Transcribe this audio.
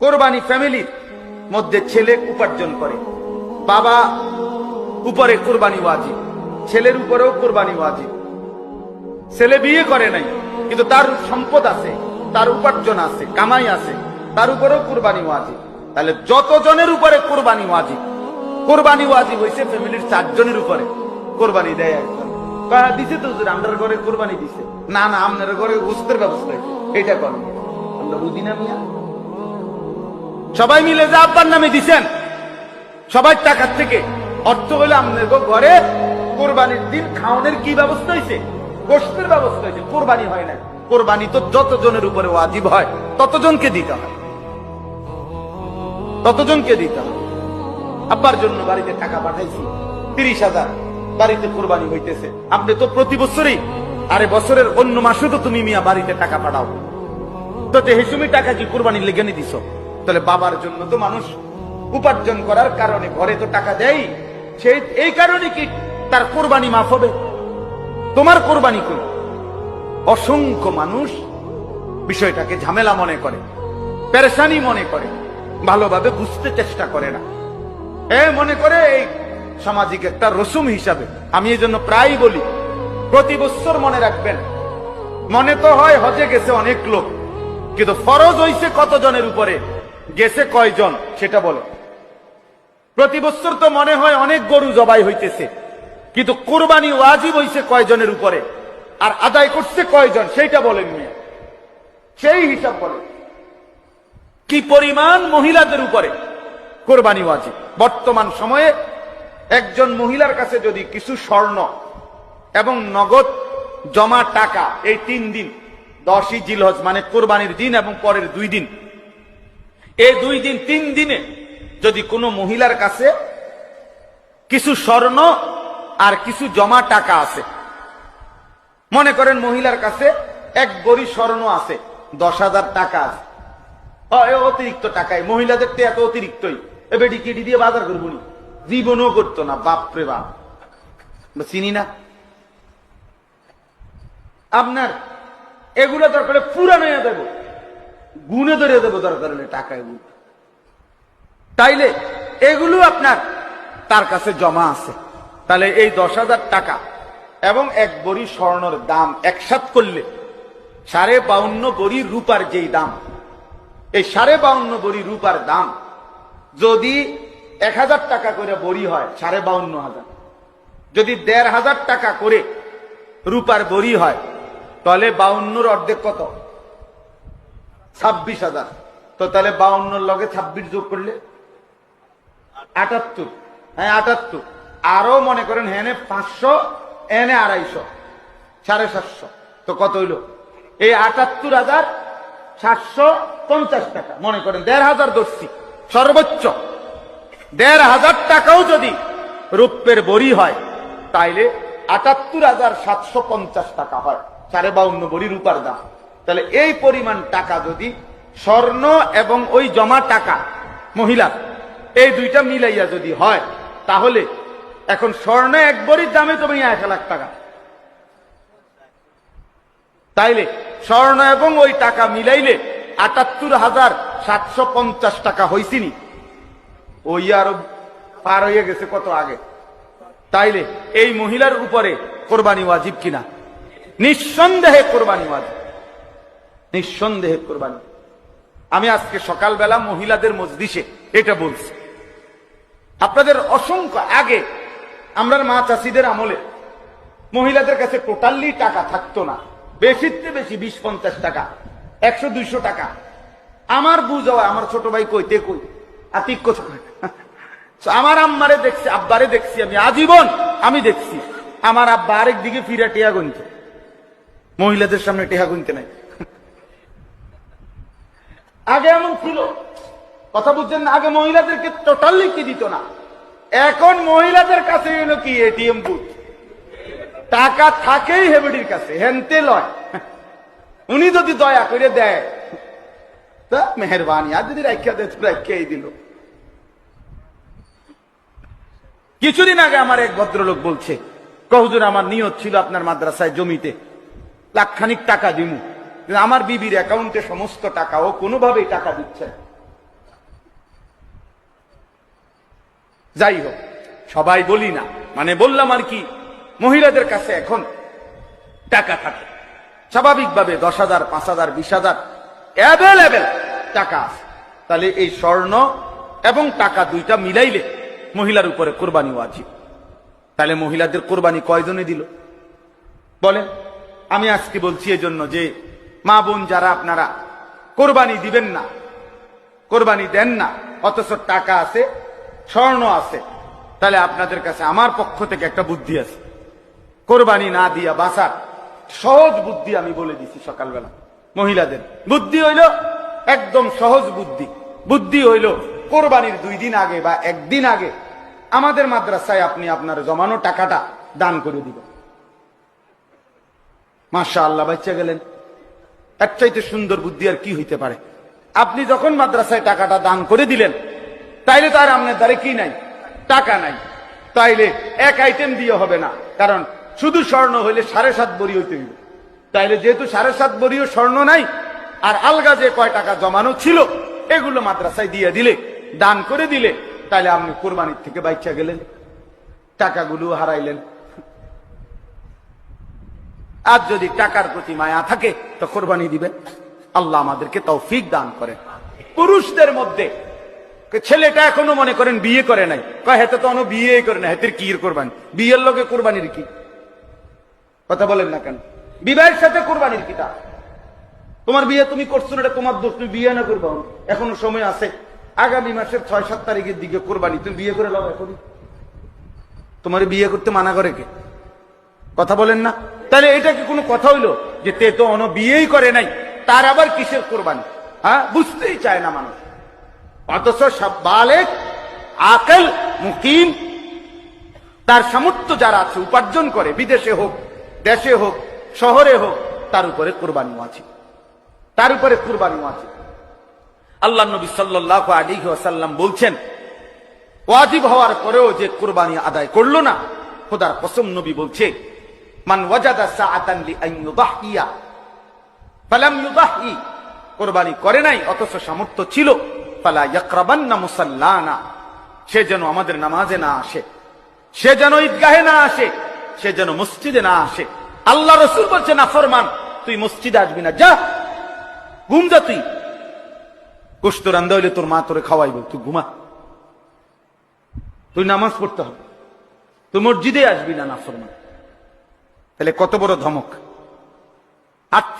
কোরবানি ফ্যামিলির মধ্যে ছেলে উপার্জন করে। বাবা উপরে কোরবানি ওয়াজিব, ছেলের উপরেও কোরবানি ওয়াজিব। ছেলে বিয়ে করে নাই, কিন্তু তার সম্পদ আছে, তার উপার্জন আছে, কামাই আছে, তার উপরেও কোরবানি ওয়াজিব। তাহলে যতজনের উপরে কোরবানি ওয়াজিব কোরবানি ওয়াজিব হয়েছে ফ্যামিলির চারজনের উপরে কোরবানি দেয় একজন। দিছে তো আমরার ঘরে কোরবানি দিছে। না না আপনার ঘরে ওস্তের ব্যবস্থা এটা করেন আমরা বুঝি না মিয়া? সবাই মিলে যে আব্বার নামে দিছেন, সবাই টাকার থেকে অর্থ হলে আপনার ঘরে কোরবানির দিন খাওয়ানোর কি ব্যবস্থা হয়েছে গোষ্ঠের ব্যবস্থা হয়েছে কোরবানি হয় না কোরবানি তো যতজনের উপরে ওয়াজিব হয়, ততজনকে দিতে হয়। ততজনকে দিতে হয়। আব্বার জন্য বাড়িতে টাকা পাঠাইছি, তিরিশ হাজার। বাড়িতে কোরবানি হইতেছে। আপনি তো প্রতি বছরই, আরে বছরের অন্য মাসে তো তুমি মিয়া বাড়িতে টাকা পাঠাও। তো তে হেসুমি টাকা কি কোরবানির লেগে নি দিছ? তাহলে বাবার জন্য তো মানুষ উপার্জন করার কারণে ঘরে তো টাকা দেয়। সেই এই কারণে কি তার কোরবানি মাফ হবে? তোমার কোরবানি কই? অসংখ্য মানুষ বিষয়টাকে ঝামেলা মনে করে, পেরেশানি মনে করে, ভালোভাবে বুঝতে চেষ্টা করে না। এ, মনে করে এই সামাজিক একটা রসুম হিসাবে, আমি এই জন্য প্রায় বলি, প্রতি বছর মনে রাখবেন, মনে তো হয় হজে গেছে অনেক লোক, কিন্তু ফরজ হইছে কতজনের উপরে? গেছে কয়জন, সেটা বলে। প্রতি বছর তো মনে হয় অনেক গরু জবাই হইতেছে, কিন্তু কোরবানি ওয়াজিব হইছে কয়জনের উপরে, আর আদায় করছে কয়জন, সেইটা বলেন মিয়া। সেই হিসাব বলেন কি পরিমাণ মহিলাদের উপরে কোরবানি ওয়াজিব? বর্তমান সময়ে একজন মহিলার কাছে যদি কিছু স্বর্ণ এবং নগদ জমা টাকা এই তিন দিন, দশই জিলহজ মানে কোরবানির দিন এবং পরের দুই দিন এই দুই দিন, তিন দিনে যদি কোনো মহিলার কাছে কিছু স্বর্ণ আর কিছু জমা টাকা আছে, মনে করেন মহিলার কাছে এক গড়ি স্বর্ণ আছে, দশ হাজার টাকা আছে। অতিরিক্ত টাকায়, মহিলাদের তো এত অতিরিক্তই। বেটি কেটি দিয়ে বাজার করব নি। জীবনও করতো না বাপরে বাপ। চিনি না। আপনার এগুলো দরকার পুরানো দেবো। গুনে ধরে দেবো দরকার হলে টাকা এগুলো তাইলে এগুলো আপনার তার কাছে জমা আছে। তাহলে এই দশ হাজার টাকা এবং এক বড়ি স্বর্ণের দাম একসাথ করলে সাড়ে বাউন্ন বড়ি রূপার যেই দাম, এই সাড়ে বাউন্ন বড়ি রূপার দাম যদি এক হাজার টাকা করে বড়ি হয়, সাড়ে বাউন্ন হাজার। যদি দেড় হাজার টাকা করে রূপার বড়ি হয়, তাহলে বাউন্নর অর্ধেক কত? ছাব্বিশ হাজার। তো তাহলে বাউন্নর লগে ছাব্বিশ যোগ করলে আটাত্তর। হ্যাঁ আটাত্তর। আরও মনে করেন হেনে পাঁচশো, এনে আড়াইশো, সাড়ে সাতশো। তো কত হইল? এই আটাত্তর হাজার সাতশো পঞ্চাশ টাকা। মনে করেন দেড় হাজার দর্শি সর্বোচ্চ। দেড় হাজার টাকাও যদি রূপের বড়ি হয়, তাইলে আটাত্তর হাজার সাতশো পঞ্চাশ টাকা হয়। সাড়ে বাউন্ন বড়ি রূপার দাম। তাহলে এই পরিমাণ টাকা যদি স্বর্ণ এবং ওই জমা টাকা, মহিলা, এই দুইটা মিলাইয়া যদি হয়, তাহলে এখন স্বর্ণ এক দামে তো ভাইয়া এক লাখ টাকা। তাইলে স্বর্ণ এবং ওই টাকা মিলাইলে আটাত্তর হাজার সাতশো পঞ্চাশ টাকা হয়েছিনি ওই আরও পার হয়ে গেছে কত আগে। তাইলে এই মহিলার উপরে কোরবানি ওয়াজিব কিনা? নিঃসন্দেহে কোরবানি ওয়াজিব। নিঃসন্দেহে কোরবানি। আমি আজকে সকালবেলা মহিলাদের মজলিসে এটা বলছি। আপনাদের অসংখ্য আগে আমরা মা চাষিদের আমলে মহিলাদের কাছে টোটালি টাকা থাকতো না। বেশিতে বেশি বিশ পঞ্চাশ টাকা, একশো দুইশো টাকা। আমার বুঝ হয় আমার ছোট ভাই কইতে কই? আতিক আমার আম্মারে দেখছি, আব্বারে দেখছি আমি। আজীবন আমি দেখছি। আমার আব্বা আরেক দিকে ফিরে টেয়া গুনতে মহিলাদের সামনে টেহা গুনতে নাই। আগে এমন ছিল। কথা বুঝছেন না? আগে মহিলাদেরকে টোটালি কি দিত না? এখন মহিলাদের কাছে এলো কি? ATM booth. টাকা থাকেই হেবেডির কাছে, হেনতে লয়। উনি যদি দয়া করে দেয়, তা মেহরবানি। আর যদি রাখিয়া দেয় রাখিয়াই দিল। কিছুদিন আগে আমার এক ভদ্রলোক বলছে, কহুজুর, আমার নিয়ত ছিল আপনার মাদ্রাসায় জমিতে লাখখানিক টাকা দিমু। আমার বিবির অ্যাকাউন্টে সমস্ত টাকা, ও কোনোভাবেই টাকা দিচ্ছে যাই হোক, সবাই বলি না। মানে বললাম আর কি, মহিলাদের কাছে এখন টাকা থাকে। স্বাভাবিকভাবে দশ হাজার, পাঁচ হাজার, বিশ হাজার, অ্যাভেলেবেল টাকা আছে। তাহলে এই স্বর্ণ এবং টাকা দুইটা মিলাইলে মহিলার উপরে কোরবানি আছে তাহলে মহিলাদের কোরবানি কয়জনে দিল? বলেন, আমি আজকে বলছি এজন্য যে মা বোন যারা আপনারা, কোরবানি দিবেন না, কোরবানি দেন না, অথচ টাকা আছে, স্বর্ণ আছে, তাহলে আপনাদের কাছে আমার পক্ষ থেকে একটা বুদ্ধি আছে। কোরবানি না দিয়া বাঁচার সহজ বুদ্ধি আমি বলে দিছি সকালবেলা, মহিলাদের। বুদ্ধি হইল একদম সহজ বুদ্ধি। বুদ্ধি হইল কোরবানির দুই দিন আগে বা একদিন আগে আমাদের মাদ্রাসায় আপনি আপনার জমানো টাকাটা দান করে দিবেন। মাশা আল্লাহ বাচ্চা গেলেন। এর চাইতে সুন্দর বুদ্ধি আর কি হইতে পারে? আপনি যখন মাদ্রাসায় টাকাটা দান করে দিলেন, তাইলে তার আপনার দ্বারে কি নাই? টাকা নাই। তাইলে এক আইটেম দিয়ে হবে না। কারণ শুধু স্বর্ণ হইলে সাড়ে সাত বড়ি হইতে হইবে। তাইলে যেহেতু সাড়ে সাত বড়িও স্বর্ণ নাই, আর আলগা যে কয় টাকা জমানো ছিল, এগুলো মাদ্রাসায় দিয়ে দিলে, দান করে দিলে, তাইলে আপনি কোরবানির থেকে বাইচা গেলেন, টাকাগুলো হারাইলেন। আর যদি টাকার প্রতি মায়া থাকে, তো কোরবানি দিবেন। আল্লাহ আমাদেরকে তৌফিক দান করে পুরুষদের মধ্যে ছেলেটা এখনও মনে করেন বিয়ে করে নাই হেতে তো অন্য বিয়ে করে না হেতের কি কোরবানি? বিয়ের লোকে কোরবানির কি? কথা বলেন না কেন? বিবাহের সাথে কোরবানির কি তা? তোমার বিয়ে তুমি করছ না তোমার দোষ, তুমি বিয়ে না করবা। এখনও সময় আছে। আগামী মাসের ছয়, সাত তারিখের দিকে কোরবানি, তুমি বিয়ে করে লাও এখনই। তোমার বিয়ে করতে মানা করে কে? কথা বলেন না? তাহলে এটা কি কোনো কথা হইল? যে তে তো অন বিয়েই করে নাই, তার আবার কিসের কোরবানি? হ্যাঁ বুঝতেই চায় না মানুষ। অথচ বালেক, আকেল, মুকিম, তার সামর্থ্য যারা আছে, উপার্জন করে, বিদেশে হোক, দেশে হোক, শহরে হোক, তার উপরে কোরবানি আছে। তার উপরে কোরবানি আছে। আল্লাহ নবী সাল্লাহ আলী ওয়াসাল্লাম বলছেন, ওয়াজিব হওয়ার পরেও যে কোরবানি আদায় করল না, খোদার কসম নবী বলছে মান ওয়াজাদা সাআতান লিআন ইউদাহিয়া। ফালাম ইউদাহি। কোরবানি করে নাই, অথচ সামর্থ্য ছিল। ফালা ইয়াকরাবান্না মুসাল্লানা। সে যেন আমাদের নামাজে না আসে। সে যেন ঈদগাহে না আসে। সে যেন মসজিদে না আসে। আল্লাহ রসুল বলছে, না, ফরমান, তুই মসজিদে আসবি না, যা। ঘুম যা তুই। কুষ্ঠ রান্দা হইলে তোর মা তোরে খাওয়াইব, তুই ঘুমা। তুই নামাজ পড়তে হবে। তুই মসজিদে আসবি না না, ফরমান। তাহলে কত বড় ধমক? আর্থিক